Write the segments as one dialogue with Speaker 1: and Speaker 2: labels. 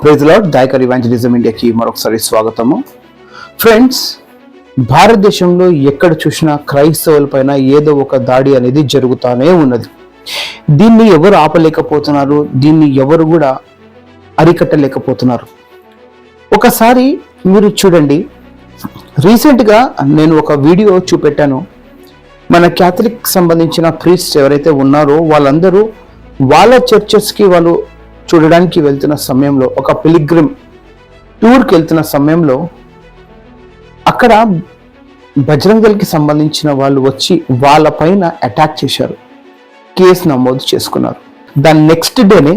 Speaker 1: Praise lord Dayakar evangelism ఇండియాకి మరొకసారి స్వాగతము. Friends భారతదేశంలో ఎక్కడ చూసినా క్రైస్తవులపైన ఏదో ఒక దాడి అనేది జరుగుతూనే ఉన్నది. దీన్ని ఎవరు ఆపలేకపోతున్నారు? దీన్ని ఎవరు కూడా అరికట్టలేకపోతున్నారు? ఒకసారి మీరు చూడండి. రీసెంట్గా నేను ఒక వీడియో చూపెట్టాను. మన క్యాథలిక్ సంబంధించిన ప్రీస్ట్ ఎవరైతే ఉన్నారో వాళ్ళందరూ వాళ్ళ చర్చెస్కి వాళ్ళు చూడడానికి వెళ్తున్న సమయంలో ఒక పిలిగ్రిమ్ టూర్కి వెళ్తున్న సమయంలో అక్కడ బజరంగల్కి సంబంధించిన వాళ్ళు వచ్చి వాళ్ళ పైన అటాక్ చేశారు. కేసు నమోదు చేసుకున్నారు. దాని నెక్స్ట్ డేనే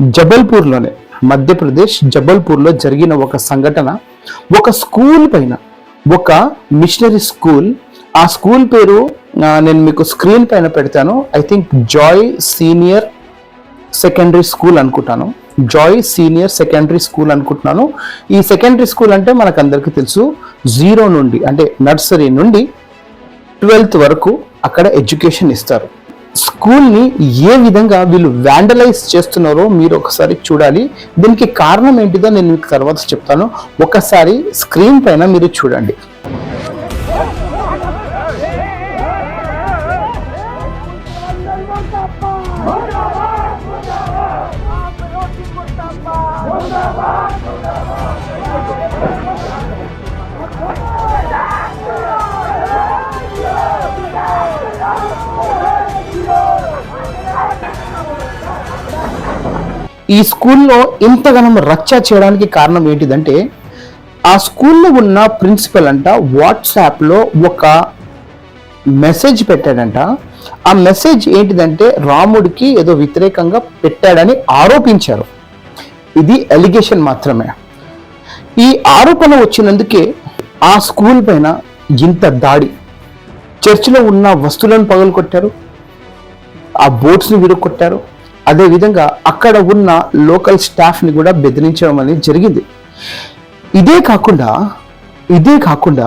Speaker 1: జబల్పూర్లోనే మధ్యప్రదేశ్ జబల్పూర్లో జరిగిన ఒక సంఘటన ఒక స్కూల్ పైన ఒక మిషనరీ స్కూల్ ఆ స్కూల్ పేరు నేను మీకు స్క్రీన్ పైన పెడతాను. I think Joy senior secondary school అనుకుంటాను. జాయ్ సీనియర్ సెకండరీ స్కూల్ అనుకుంటున్నాను. ఈ సెకండరీ స్కూల్ అంటే మనకు అందరికీ తెలుసు జీరో నుండి అంటే నర్సరీ నుండి ట్వెల్త్ వరకు అక్కడ ఎడ్యుకేషన్ ఇస్తారు. స్కూల్ని ఏ విధంగా వీళ్ళు వ్యాండలైజ్ చేస్తున్నారో మీరు ఒకసారి చూడాలి. దీనికి కారణం ఏంటిదో నేను మీకు తర్వాత చెప్తాను. ఒకసారి స్క్రీన్ పైన మీరు చూడండి. ఈ స్కూల్లో ఇంతగానం రచ్చ చేయడానికి కారణం ఏంటిదంటే ఆ స్కూల్లో ఉన్న ప్రిన్సిపల్ అంట వాట్సాప్లో ఒక మెసేజ్ పెట్టాడంట. ఆ మెసేజ్ ఏంటిదంటే రాముడికి ఏదో వ్యతిరేకంగా పెట్టాడని ఆరోపించారు. ఇది ఎలిగేషన్ మాత్రమే. ఈ ఆరోపణ వచ్చినందుకే ఆ స్కూల్ పైన ఇంత దాడి. చర్చిలో ఉన్న వస్తువులను పగలగొట్టారు. ఆ బోట్స్ని విరుక్కొట్టారు అదేవిధంగా అక్కడ ఉన్న లోకల్ స్టాఫ్ని కూడా బెదిరించడం అనేది జరిగింది. ఇదే కాకుండా ఇదే కాకుండా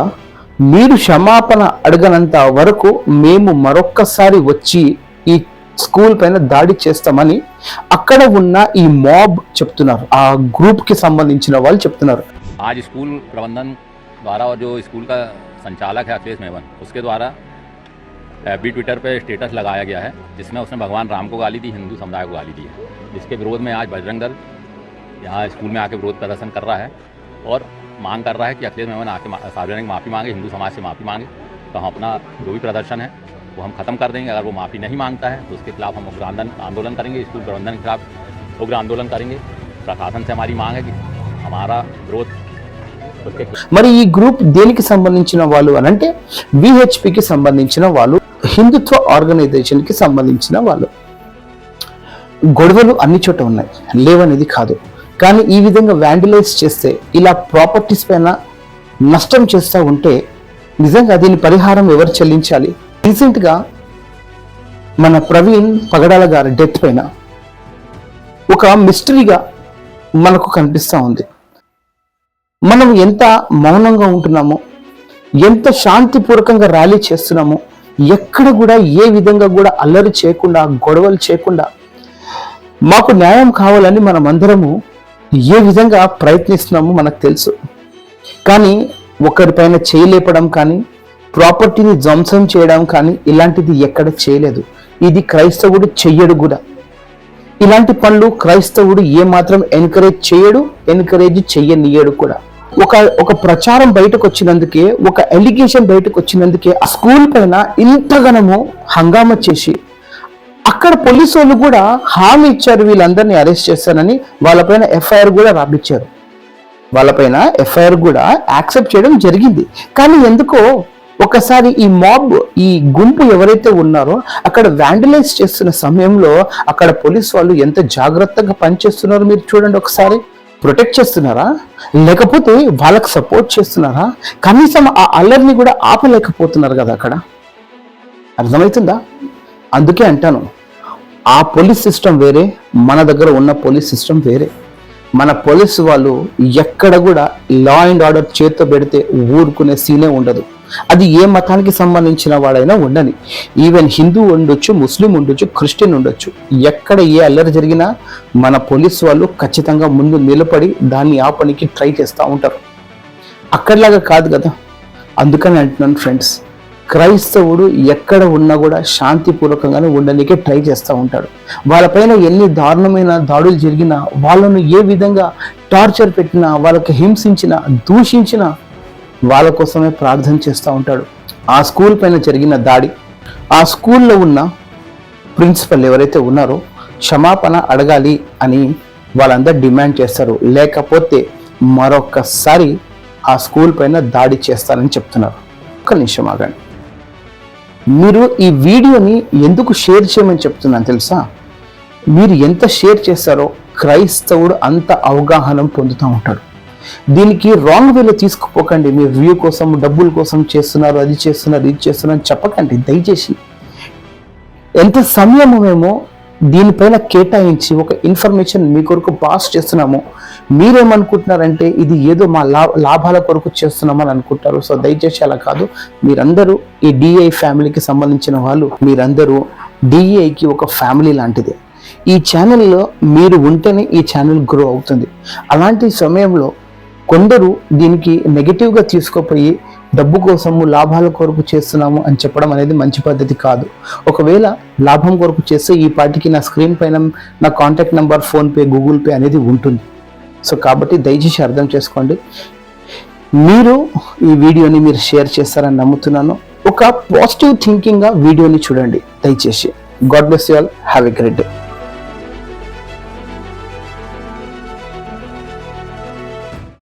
Speaker 1: మీరు క్షమాపణ అడగనంత వరకు మేము మరొక్కసారి వచ్చి ఈ స్కూల్ పైన దాడి చేస్తామని అక్కడ ఉన్న ఈ మాబ్ చెప్తున్నారు ఆ గ్రూప్ కి సంబంధించిన వాళ్ళు చెప్తున్నారు
Speaker 2: आज स्कूल प्रबंधन द्वारा और जो स्कूल का संचालक है अखिलेश मेवन उसके द्वारा बी ट्विटर पे स्टेटस लगाया गया है जिसमें उसने भगवान राम को गाली दी हिंदू समुदाय को गाली दी है जिसके विरोध में आज बजरंग दल यहाँ स्कूल में आके विरोध प्रदर्शन कर रहा है और मांग कर रहा है कि अखिलेश मेवन आके मा- सार्वजनिक माफ़ी मांगे हिंदू समाज से माफ़ी मांगे तो हम अपना जो भी प्रदर्शन है वो हम ख़त्म कर देंगे अगर वो माफ़ी नहीं मांगता है तो उसके खिलाफ हम उग्र आंदोलन आंदोलन करेंगे स्कूल प्रबंधन के खिलाफ उग्र आंदोलन करेंगे प्रशासन से हमारी मांग है कि हमारा विरोध उसके
Speaker 1: మరి ఈ గ్రూప్ దేనికి సంబంధించిన వాళ్ళు అని అంటే విహెచ్పికి సంబంధించిన వాళ్ళు హిందుత్వ ఆర్గనైజేషన్ కి సంబంధించిన వాళ్ళు గొడవలు అన్ని చోట ఉన్నాయి లేవనేది కాదు కానీ ఈ విధంగా వ్యాండిలైజ్ చేస్తే ఇలా ప్రాపర్టీస్ పైన నష్టం చేస్తూ ఉంటే నిజంగా దీని పరిహారం ఎవరు చెల్లించాలి రీసెంట్గా మన ప్రవీణ్ పగడాల గారి డెత్ పైన ఒక మిస్టరీగా మనకు కనిపిస్తూ ఉంది. మనం ఎంత మౌనంగా ఉంటున్నామో ఎంత శాంతిపూర్వకంగా ర్యాలీ చేస్తున్నామో ఎక్కడ కూడా ఏ విధంగా కూడా అల్లరి చేయకుండా గొడవలు చేయకుండా మాకు న్యాయం కావాలని మనం అందరము ఏ విధంగా ప్రయత్నిస్తున్నామో మనకు తెలుసు. కానీ ఒకరిపైన చేయలేపడం కానీ ప్రాపర్టీని ధ్వంసం చేయడం కానీ ఇలాంటిది ఎక్కడ చేయలేదు. ఇది క్రైస్తవుడు చెయ్యడు కూడా. ఇలాంటి పనులు క్రైస్తవుడు ఏమాత్రం ఎంకరేజ్ చేయడు ఎంకరేజ్ చెయ్యనియడు కూడా. ఒక ఒక ప్రచారం బయటకు వచ్చినందుకే ఒక ఎలిగేషన్ బయటకు వచ్చినందుకే ఆ స్కూల్ పైన ఇంతగనము హంగామా చేసి అక్కడ పోలీసు వాళ్ళు కూడా హామీ ఇచ్చారు వీళ్ళందరినీ అరెస్ట్ చేస్తానని వాళ్ళపైన ఎఫ్ఐఆర్ కూడా రాపిచ్చారు వాళ్ళపైన ఎఫ్ఐఆర్ కూడా యాక్సెప్ట్ చేయడం జరిగింది. కానీ ఎందుకో ఒకసారి ఈ మాబ్ ఈ గుంపు ఎవరైతే ఉన్నారో అక్కడ వ్యాండలైజ్ చేస్తున్న సమయంలో అక్కడ పోలీస్ వాళ్ళు ఎంత జాగ్రత్తగా పనిచేస్తున్నారో మీరు చూడండి ఒకసారి. ప్రొటెక్ట్ చేస్తున్నారా? లేకపోతే వాళ్ళకి సపోర్ట్ చేస్తున్నారా? కనీసం ఆ అల్లర్ని కూడా ఆపలేకపోతున్నారు కదా అక్కడ. అర్థమవుతుందా? అందుకే అంటాను ఆ పోలీస్ సిస్టమ్ వేరే మన దగ్గర ఉన్న పోలీస్ సిస్టమ్ వేరే. మన పోలీసు వాళ్ళు ఎక్కడ కూడా లా అండ్ ఆర్డర్ చేత్తో పెడితే ఊరుకునే సీనే ఉండదు. అది ఏ మతానికి సంబంధించిన వాడైనా ఉండని. ఈవెన్ హిందూ ఉండొచ్చు ముస్లిం ఉండొచ్చు క్రిస్టియన్ ఉండొచ్చు. ఎక్కడ ఏ అల్లరి జరిగినా మన పోలీసు వాళ్ళు ఖచ్చితంగా ముందు నిలబడి దాన్ని ఆపనికి ట్రై చేస్తూ ఉంటారు. అక్కడిలాగా కాదు కదా. అందుకని అంటున్నాను ఫ్రెండ్స్ క్రైస్తవుడు ఎక్కడ ఉన్నా కూడా శాంతిపూర్వకంగానే ఉండడానికే ట్రై చేస్తూ ఉంటాడు. వాళ్ళపైన ఎన్ని దారుణమైన దాడులు జరిగినా వాళ్ళను ఏ విధంగా టార్చర్ పెట్టినా వాళ్ళకి హింసించినా దూషించినా వాళ్ళ కోసమే ప్రార్థన చేస్తూ ఉంటాడు. ఆ స్కూల్ పైన జరిగిన దాడి ఆ స్కూల్లో ఉన్న ప్రిన్సిపల్ ఎవరైతే ఉన్నారో క్షమాపణ అడగాలి అని వాళ్ళందరూ డిమాండ్ చేస్తారు. లేకపోతే మరొకసారి ఆ స్కూల్ పైన దాడి చేస్తారని చెప్తున్నారు. ఒక్క నిమిషం ఆగండి. మీరు ఈ వీడియోని ఎందుకు షేర్ చేయమని చెప్తున్నాను తెలుసా? మీరు ఎంత షేర్ చేస్తారో క్రైస్తవుడు అంత అవగాహన పొందుతూ ఉంటాడు. దీనికి రాంగ్ వేలో తీసుకుపోకండి. మీ వ్యూ కోసం డబ్బుల కోసం చేస్తున్నారు అది చేస్తున్నారు ఇది చేస్తున్నారు అని చెప్పకండి. దయచేసి ఎంత సమయం మేము దీనిపైన కేటాయించి ఒక ఇన్ఫర్మేషన్ మీ కొరకు పాస్ చేస్తున్నాము. మీరేమనుకుంటున్నారంటే ఇది ఏదో మా లా లాభాల కొరకు చేస్తున్నామని అనుకుంటారు. సో దయచేసి అలా కాదు. మీరందరూ ఈ డిఐ ఫ్యామిలీకి సంబంధించిన వాళ్ళు మీరందరూ డిఐకి ఒక ఫ్యామిలీ లాంటిది. ఈ ఛానల్లో మీరు ఉంటేనే ఈ ఛానల్ గ్రో అవుతుంది. అలాంటి సమయంలో కొందరు దీనికి నెగిటివ్గా తీసుకుపోయి డబ్బు కోసము లాభాల కొరకు చేస్తున్నాము అని చెప్పడం అనేది మంచి పద్ధతి కాదు. ఒకవేళ లాభం కొరకు చేస్తే ఈ పాటికి నా స్క్రీన్ పైన నా contact number PhonePe Google Pay అనేది ఉంటుంది. సో కాబట్టి దయచేసి అర్థం చేసుకోండి. మీరు ఈ వీడియోని మీరు షేర్ చేస్తారని నమ్ముతున్నాను. ఒక పాజిటివ్ థింకింగ్గా వీడియోని చూడండి. దయచేసి. God bless you all. Have a great day.